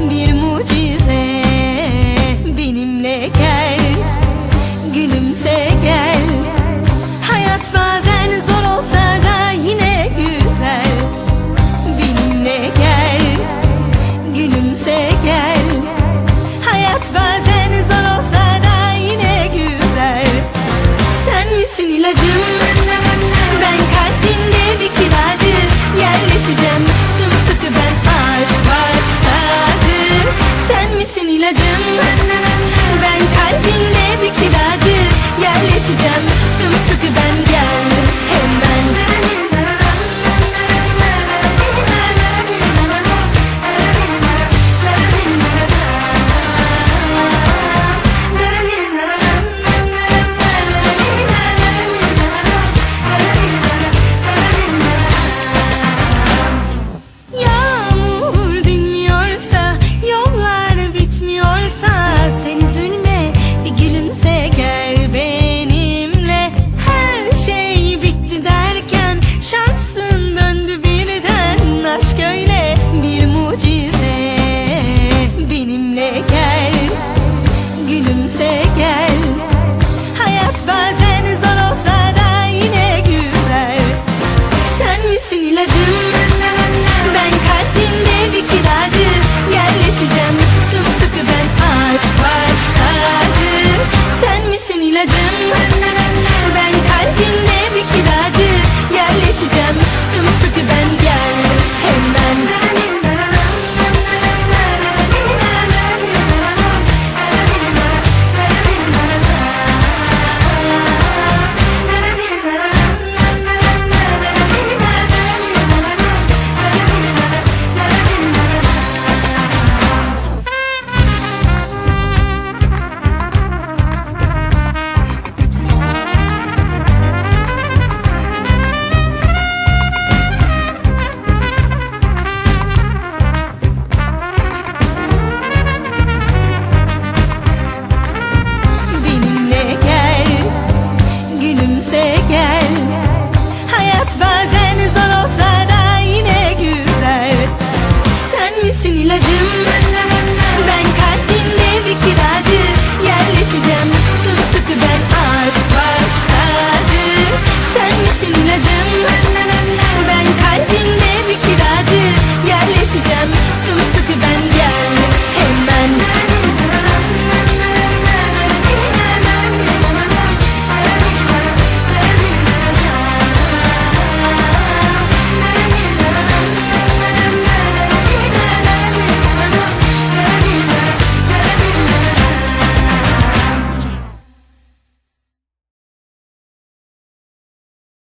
bir mucize. Benimle gel Gülümse gel. Hayat bazen zor olsa da yine güzel. Benimle gel Gülümse gel. Hayat bazen zor olsa da yine güzel. Sen misin ilacım? Ben kalbinde bir kiracı. Yerleşeceğim. Misin ilacım? Ben kalbinde bir kiracı Yerleşeceğim